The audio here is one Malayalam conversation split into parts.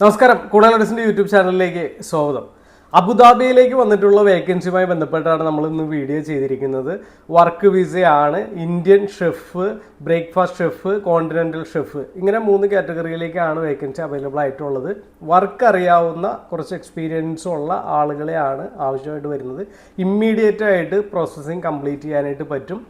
നമസ്കാരം കൂടാലഡസിന്റെ യൂട്യൂബ് ചാനലിലേക്ക് സ്വാഗതം. അബുദാബിയിലേക്ക് വന്നിട്ടുള്ള വേക്കൻസിയുമായി ബന്ധപ്പെട്ടാണ് നമ്മൾ ഇന്ന് വീഡിയോ ചെയ്തിരിക്കുന്നത്. Work വിസയാണ് Indian chef breakfast chef continental chef ഇങ്ങനെ മൂന്ന് കാറ്റഗറിയിലേക്കാണ് വേക്കൻസി അവൈലബിൾ ആയിട്ടുള്ളത്. വർക്ക് അറിയാവുന്ന കുറച്ച് എക്സ്പീരിയൻസ് ഉള്ള ആളുകളെയാണ് ആവശ്യമായിട്ട് വരുന്നത്. ഇമ്മീഡിയറ്റ് ആയിട്ട് പ്രോസസ്സിങ് കംപ്ലീറ്റ് ചെയ്യാനായിട്ട് പറ്റും.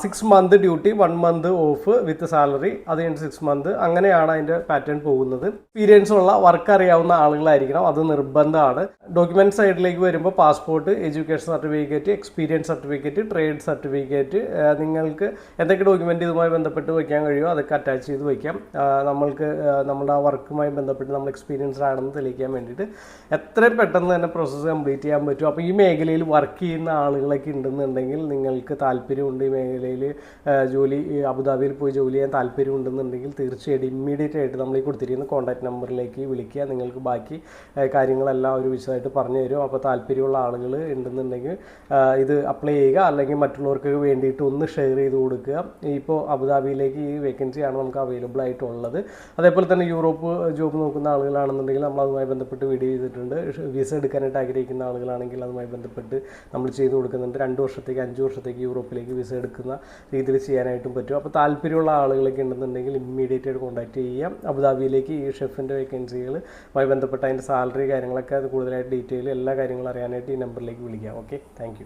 Six month duty one month off with salary അത് കഴിഞ്ഞ് സിക്സ് മന്ത് അങ്ങനെയാണ് അതിന്റെ പാറ്റേൺ പോകുന്നത്. എക്സ്പീരിയൻസ് ഉള്ള വർക്ക് അറിയാവുന്ന ആളുകളായിരിക്കണം. അത് നിർബന്ധമാണ്. ഡോക്യുമെന്റ് സൈഡിലേക്ക് വരുമ്പോൾ passport education certificate experience certificate trade certificate നിങ്ങൾക്ക് എന്തൊക്കെ ഡോക്യുമെന്റ് ഇതുമായി ബന്ധപ്പെട്ട് വയ്ക്കാൻ കഴിയുമോ അതൊക്കെ അറ്റാച്ച് ചെയ്ത് വയ്ക്കാം. നമ്മൾക്ക് നമ്മുടെ ആ വർക്കുമായി ബന്ധപ്പെട്ട് നമ്മൾ എക്സ്പീരിയൻസ്ഡ് ആണെന്ന് തെളിയിക്കാൻ വേണ്ടിയിട്ട് എത്രയും പെട്ടെന്ന് തന്നെ പ്രോസസ്സ് കംപ്ലീറ്റ് ചെയ്യാൻ പറ്റും. അപ്പോൾ ഈ മേഖലയിൽ വർക്ക് ചെയ്യുന്ന ആളുകളൊക്കെ ഉണ്ടെന്നുണ്ടെങ്കിൽ നിങ്ങൾക്ക് താല്പര്യമുണ്ട് ഈ മേഖലയിൽ ജോലി അബുദാബിയിൽ പോയി ജോലി ചെയ്യാൻ താല്പര്യം ഉണ്ടെന്നുണ്ടെങ്കിൽ തീർച്ചയായിട്ടും ഇമ്മീഡിയറ്റ് ആയിട്ട് നമ്മൾ ഈ കൊടുത്തിരിക്കുന്ന കോൺടാക്ട് നമ്പറിലേക്ക് വിളിക്കുക. നിങ്ങൾക്ക് ബാക്കി കാര്യങ്ങളെല്ലാം ഒരു വിശദമായിട്ട് പറഞ്ഞു തരും. അപ്പോൾ താല്പര്യമുള്ള ആളുകൾ ഉണ്ടെന്നുണ്ടെങ്കിൽ ഇത് അപ്ലൈ ചെയ്യുക. അല്ലെങ്കിൽ മറ്റുള്ളവർക്ക് വേണ്ടിയിട്ട് ഒന്ന് ഷെയർ ചെയ്ത് കൊടുക്കുക. ഇപ്പോൾ അബുദാബിയിലേക്ക് ഈ വേക്കൻസിയാണ് നമുക്ക് അവൈലബിൾ ആയിട്ടുള്ളത്. അതേപോലെ തന്നെ യൂറോപ്പ് ജോബ് നോക്കുന്ന ആളുകളാണെന്നുണ്ടെങ്കിൽ നമ്മൾ അതുമായി ബന്ധപ്പെട്ട് വീഡിയോ ചെയ്തിട്ടുണ്ട്. വിസ എടുക്കാനായിട്ട് ആഗ്രഹിക്കുന്ന ആളുകളാണെങ്കിൽ അതുമായി ബന്ധപ്പെട്ട് നമ്മൾ ചെയ്ത് കൊടുക്കുന്നുണ്ട്. രണ്ട് വർഷത്തേക്ക് അഞ്ച് വർഷത്തേക്ക് യൂറോപ്പിലേക്ക് വിസ എടുക്കുന്ന രീതിയിൽ ചെയ്യാനായിട്ടും പറ്റും. അപ്പോൾ താല്പര്യമുള്ള ആളുകളൊക്കെ ഉണ്ടെന്നുണ്ടെങ്കിൽ ഇമ്മീഡിയറ്റ് ആയിട്ട് കോൺടാക്ട് ചെയ്യാം അബുദാബിയിലേക്ക് ഈ ഷെഫിന്റെ വേക്കൻസികളുമായി ബന്ധപ്പെട്ട അതിന്റെ സാലറി കാര്യങ്ങളൊക്കെ അത് കൂടുതലായിട്ട് ഡീറ്റെയിൽ എല്ലാ കാര്യങ്ങളും അറിയാനായിട്ട് ഈ നമ്പറിലേക്ക് വിളിക്കാം. Okay thank